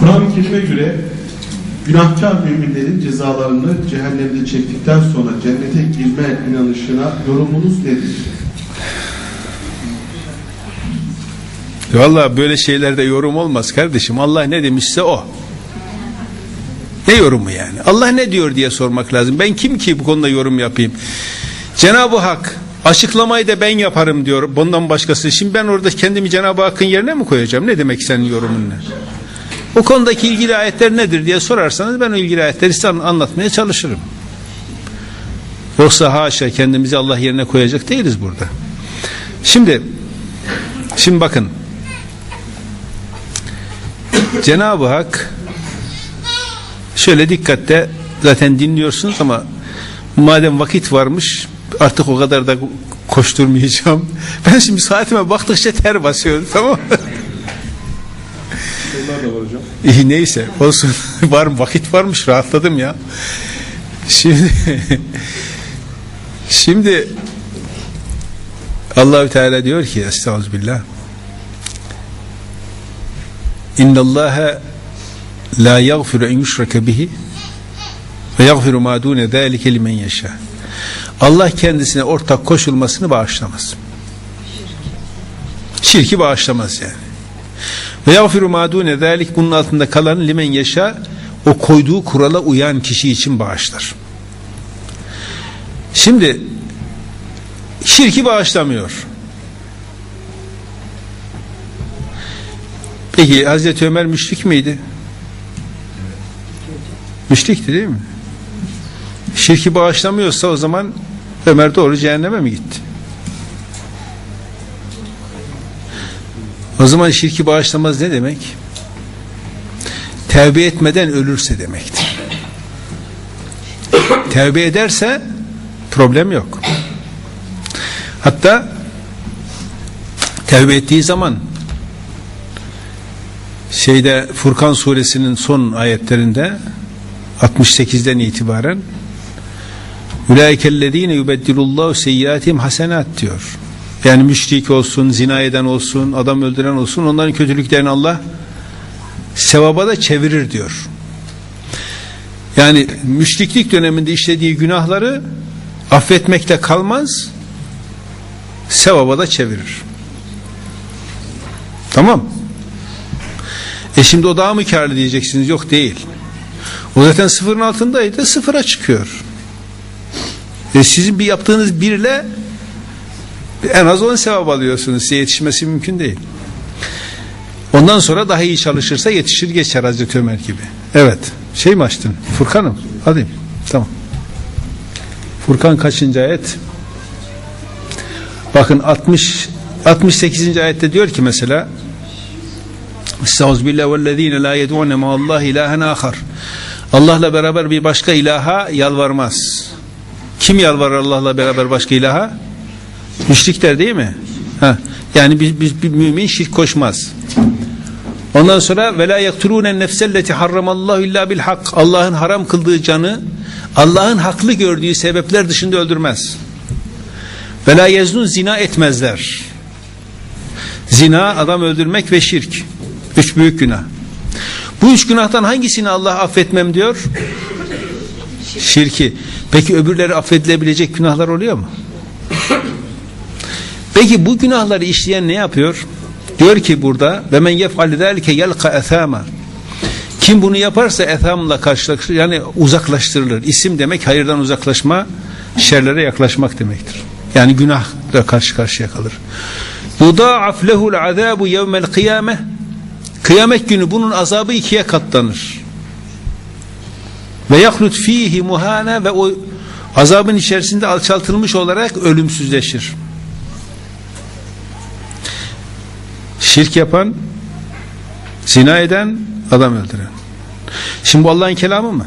Kur'an-ı Kerim'e göre günahkar müminlerin cezalarını cehennemde çektikten sonra cennete girme inanışına yorumunuz nedir? Vallahi böyle şeylerde yorum olmaz kardeşim. Allah ne demişse o. Ne yorumu yani? Allah ne diyor diye sormak lazım. Ben kim ki bu konuda yorum yapayım? Cenab-ı Hak açıklamayı da ben yaparım diyor. Bundan başkası. Şimdi ben orada kendimi Cenab-ı Hakk'ın yerine mi koyacağım? Ne demek senin yorumun ne? O konudaki ilgili ayetler nedir diye sorarsanız ben o ilgili ayetleri size anlatmaya çalışırım. Yoksa haşa kendimizi Allah yerine koyacak değiliz burada. Şimdi şimdi bakın Cenab-ı Hak şöyle dikkatle zaten dinliyorsunuz ama madem vakit varmış artık o kadar da koşturmayacağım. Ben şimdi saatime baktıkça ter basıyorum tamam mı? Da var hocam. İyi neyse olsun var vakit varmış rahatladım ya. Şimdi şimdi Allahü Teala diyor ki Estağfirullah İnna Allah la yaghfiru en yushraka bihi ve yaghfiru ma dune zalike limen yasha. Allah kendisine ortak koşulmasını bağışlamaz. Şirki bağışlamaz yani. Ve yağfiru madune zalik bunun altında kalan limen yaşa o koyduğu kurala uyan kişi için bağışlar. Şimdi şirki bağışlamıyor. Peki Hazreti Ömer müşrik miydi? Müşrikti değil mi? Şirki bağışlamıyorsa o zaman Ömer doğru cehenneme mi gitti? O zaman şirki bağışlamaz ne demek? Tevbe etmeden ölürse demektir. Tevbe ederse problem yok. Hatta tevbe ettiği zaman şeyde Furkan suresinin son ayetlerinde 68'den itibaren Ulaikellezine yubeddilullahu seyyiatihim hasenat diyor. Yani müşrik olsun, zina eden olsun, adam öldüren olsun onların kötülüklerini Allah sevaba da çevirir diyor. Yani müşriklik döneminde işlediği günahları affetmekte kalmaz, sevaba da çevirir. Tamam. E şimdi o daha mı karlı diyeceksiniz? Yok değil. O zaten sıfırın altındaydı, sıfıra çıkıyor. E sizin bir yaptığınız birle en az 10 sevap alıyorsunuz. Size yetişmesi mümkün değil. Ondan sonra daha iyi çalışırsa yetişir geçer Hazreti Ömer gibi. Evet. Şey mi açtın? Furkan'ım. Hadi. Tamam. Furkan kaçıncı ayet? Bakın 60 68. ayette diyor ki mesela Estağfirullah vellezine la yed'une ma'allahi ilahen ahar. Allah'la beraber bir başka ilaha yalvarmaz. Kim yalvarır Allah'la beraber başka ilaha? Müşrikler değil mi? Ha. Yani bir, bir, bir mümin şirk koşmaz. Ondan sonra ve la yaktulûne nefselleti harramallahu illa bil hak. Allah'ın haram kıldığı canı Allah'ın haklı gördüğü sebepler dışında öldürmez. Ve yeznun zina etmezler. Zina, adam öldürmek ve şirk. Üç büyük günah. Bu üç günahtan hangisini Allah affetmem diyor? Şirki. Peki öbürleri affedilebilecek günahlar oluyor mu? Peki bu günahları işleyen ne yapıyor? Diyor ki burada ve men yef'al zalike yelqa ethama. Kim bunu yaparsa ethamla karşılaşır yani uzaklaştırılır. İsim demek hayırdan uzaklaşma, şerlere yaklaşmak demektir. Yani günahla karşı karşıya kalır. Yudaaf lehul azabu yevmel kıyame. Kıyamet günü bunun azabı ikiye katlanır. Ve yahlut fihi muhane ve o azabın içerisinde alçaltılmış olarak ölümsüzleşir. Şirk yapan, zina eden, adam öldüren. Şimdi bu Allah'ın kelamı mı?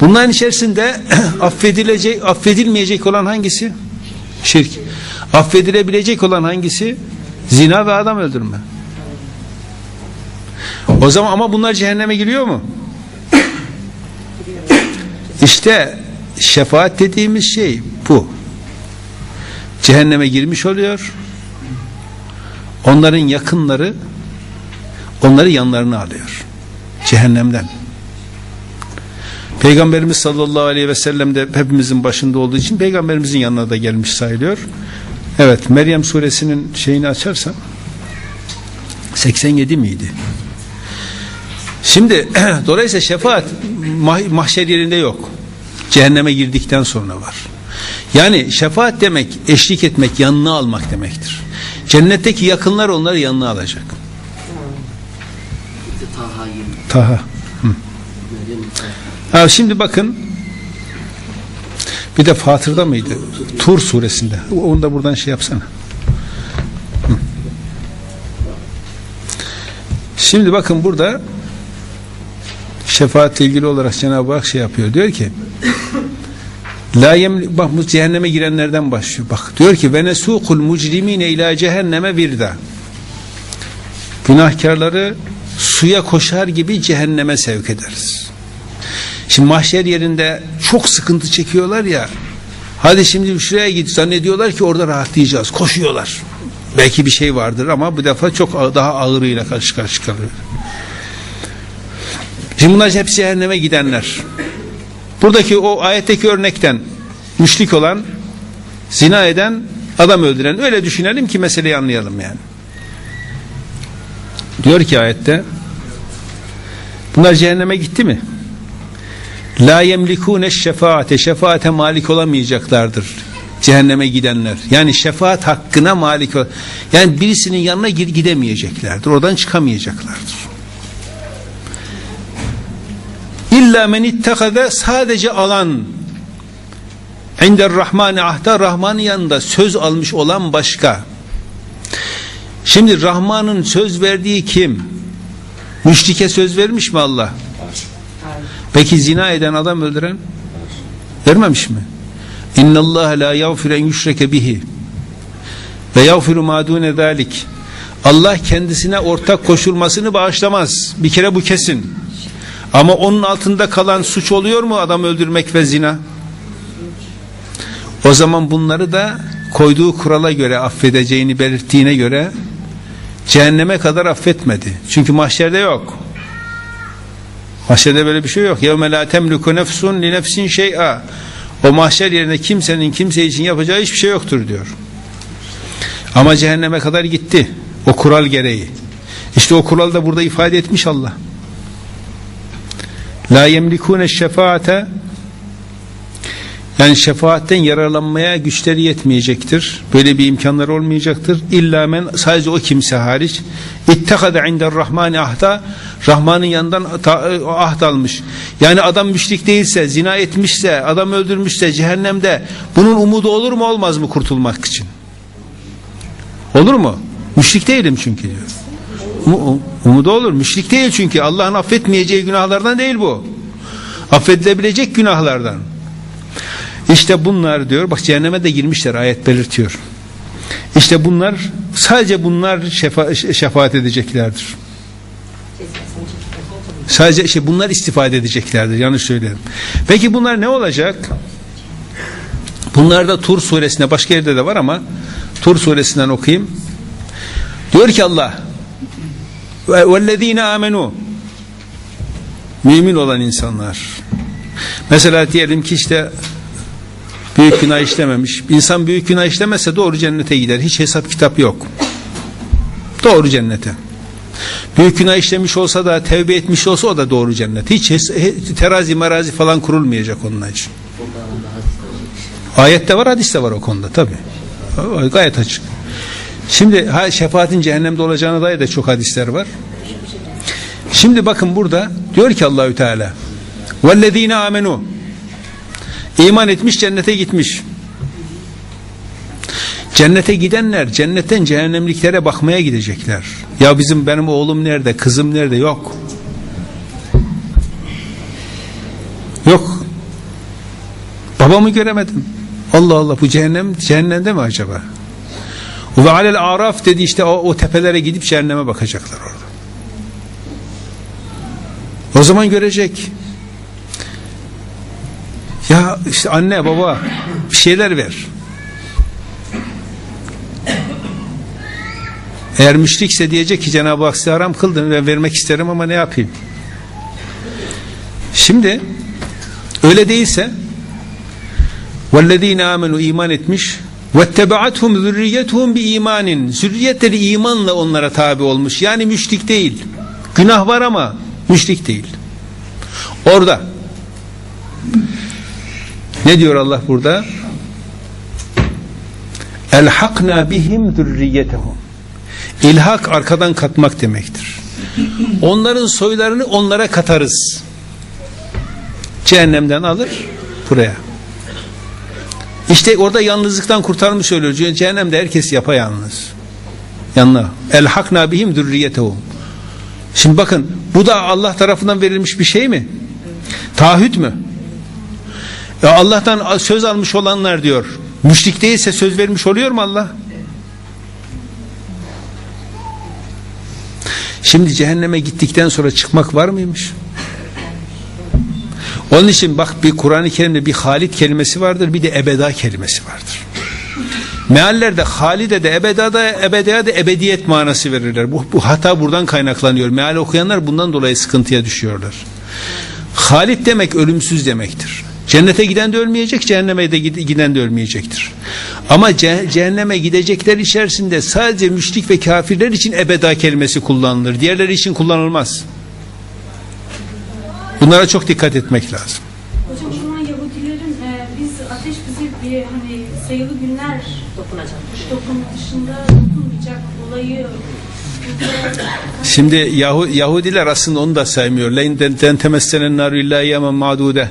Bunların içerisinde affedilecek, affedilmeyecek olan hangisi? Şirk. Affedilebilecek olan hangisi? Zina ve adam öldürme. O zaman ama bunlar cehenneme giriyor mu? İşte şefaat dediğimiz şey bu. Cehenneme girmiş oluyor. Onların yakınları onları yanlarına alıyor. Cehennemden. Peygamberimiz sallallahu aleyhi ve sellem de hepimizin başında olduğu için peygamberimizin yanına da gelmiş sayılıyor. Evet Meryem suresinin şeyini açarsan 87 miydi? Şimdi dolayısıyla şefaat mah- mahşer yerinde yok. Cehenneme girdikten sonra var. Yani şefaat demek eşlik etmek, yanına almak demektir. Cennetteki yakınlar onları yanına alacak. Taha 20. Taha. Meryem Ha, şimdi bakın bir de Fatır'da mıydı? Tur suresinde. Onu da buradan şey yapsana. Hı. Şimdi bakın burada şefaatle ilgili olarak Cenab-ı Hak şey yapıyor. Diyor ki La bak bu cehenneme girenlerden başlıyor. Bak diyor ki ve nesukul mucrimine ila cehenneme virda. Günahkarları suya koşar gibi cehenneme sevk ederiz. Şimdi mahşer yerinde çok sıkıntı çekiyorlar ya. Hadi şimdi şuraya git zannediyorlar ki orada rahatlayacağız. Koşuyorlar. Belki bir şey vardır ama bu defa çok daha ağırıyla karşı karşı kalıyor. Şimdi bunlar hepsi cehenneme gidenler. Buradaki o ayetteki örnekten müşrik olan, zina eden, adam öldüren öyle düşünelim ki meseleyi anlayalım yani. Diyor ki ayette bunlar cehenneme gitti mi? La yemlikune şefaate şefaate malik olamayacaklardır. Cehenneme gidenler. Yani şefaat hakkına malik. Yani birisinin yanına gidemeyeceklerdir. Oradan çıkamayacaklardır. İlla men ittehade sadece alan İnder Rahmani ahda Rahman'ın yanında söz almış olan başka. Şimdi Rahman'ın söz verdiği kim? Müşrike söz vermiş mi Allah? Peki zina eden adam öldüren? Vermemiş mi? İnna Allah la yağfir en yüşreke bihi ve yağfiru ma dune zalik. Allah kendisine ortak koşulmasını bağışlamaz. Bir kere bu kesin. Ama onun altında kalan suç oluyor mu adam öldürmek ve zina? O zaman bunları da koyduğu kurala göre affedeceğini belirttiğine göre cehenneme kadar affetmedi. Çünkü mahşerde yok. Mahşerde böyle bir şey yok. يَوْمَ لَا تَمْلُكُ نَفْسٌ لِنَفْسٍ شَيْئًا O mahşer yerine kimsenin kimse için yapacağı hiçbir şey yoktur diyor. Ama cehenneme kadar gitti. O kural gereği. İşte o kural da burada ifade etmiş Allah. La yemlikune şefaate yani şefaatten yararlanmaya güçleri yetmeyecektir. Böyle bir imkanları olmayacaktır. İlla men sadece o kimse hariç ittekade inder rahmani ahda Rahman'ın yanından ta- ahd almış. Yani adam müşrik değilse, zina etmişse, adam öldürmüşse cehennemde bunun umudu olur mu olmaz mı kurtulmak için? Olur mu? Müşrik değilim çünkü diyor. Umu- Umudu olur. Müşrik değil çünkü. Allah'ın affetmeyeceği günahlardan değil bu. Affedilebilecek günahlardan. İşte bunlar diyor. Bak cehenneme de girmişler ayet belirtiyor. İşte bunlar sadece bunlar şefa, şefaat edeceklerdir. Sadece işte bunlar istifade edeceklerdir. Yanlış söylerim. Peki bunlar ne olacak? Bunlar da Tur suresinde başka yerde de var ama Tur suresinden okuyayım. Diyor ki Allah وَالَّذ۪ينَ آمَنُوا Mümin olan insanlar. Mesela diyelim ki işte büyük günah işlememiş. İnsan büyük günah işlemezse doğru cennete gider. Hiç hesap kitap yok. Doğru cennete. Büyük günah işlemiş olsa da tevbe etmiş olsa o da doğru cennet. Hiç hes- he- terazi marazi falan kurulmayacak onun için. Ayette var hadiste var o konuda tabi. Gayet açık. Şimdi şefaatin cehennemde olacağına dair de çok hadisler var. Şimdi bakın burada diyor ki Allahü Teala vellezine amenu iman etmiş cennete gitmiş. Cennete gidenler cennetten cehennemliklere bakmaya gidecekler. Ya bizim benim oğlum nerede, kızım nerede? Yok. Yok. Babamı göremedim. Allah Allah bu cehennem cehennemde mi acaba? Ve alel araf dedi işte o, o tepelere gidip cehenneme bakacaklar orada. O zaman görecek. Ya işte anne baba bir şeyler ver. Eğer müşrikse diyecek ki Cenab-ı Hak size haram kıldın ben vermek isterim ama ne yapayım? Şimdi öyle değilse vellezine amenu iman etmiş وَاتَّبَعَتْهُمْ ذُرِّيَّتُهُمْ بِاِيمَانٍ Zürriyetleri imanla onlara tabi olmuş. Yani müşrik değil. Günah var ama müşrik değil. Orada ne diyor Allah burada? Elhakna bihim zürriyetehum. İlhak arkadan katmak demektir. Onların soylarını onlara katarız. Cehennemden alır buraya. İşte orada yalnızlıktan kurtarmış oluyor. Cehennemde herkes yapayalnız. Yanına. Elhakna bihim zürriyetehum. Şimdi bakın bu da Allah tarafından verilmiş bir şey mi? Taahhüt mü? Ya Allah'tan söz almış olanlar diyor. Müşrik değilse söz vermiş oluyor mu Allah? Şimdi cehenneme gittikten sonra çıkmak var mıymış? Onun için bak bir Kur'an-ı Kerim'de bir Halit kelimesi vardır bir de ebeda kelimesi vardır. Meallerde halide de ebeda da ebedaya da ebediyet manası verirler. Bu, bu hata buradan kaynaklanıyor. Meal okuyanlar bundan dolayı sıkıntıya düşüyorlar. Halit demek ölümsüz demektir. Cennete giden de ölmeyecek, cehenneme de giden de ölmeyecektir. Ama ce- cehenneme gidecekler içerisinde sadece müşrik ve kafirler için ebeda kelimesi kullanılır. Diğerleri için kullanılmaz. Bunlara çok dikkat etmek lazım. Hocam o zaman Yahudilerin e, biz ateş bizi bir hani sayılı günler Dokunacak. dokun dışında dokunmayacak olayı Şimdi Yahu, Yahudiler aslında onu da saymıyor. Leyn den temessenen naru illa yemen madude.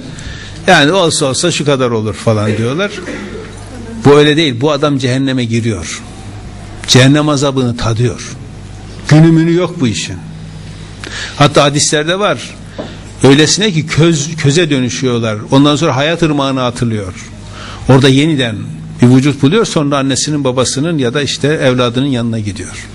Yani olsa olsa şu kadar olur falan diyorlar. Bu öyle değil. Bu adam cehenneme giriyor. Cehennem azabını tadıyor. Günü münü yok bu işin. Hatta hadislerde var. Öylesine ki köz, köze dönüşüyorlar. Ondan sonra hayat ırmağına atılıyor. Orada yeniden bir vücut buluyor sonra annesinin babasının ya da işte evladının yanına gidiyor.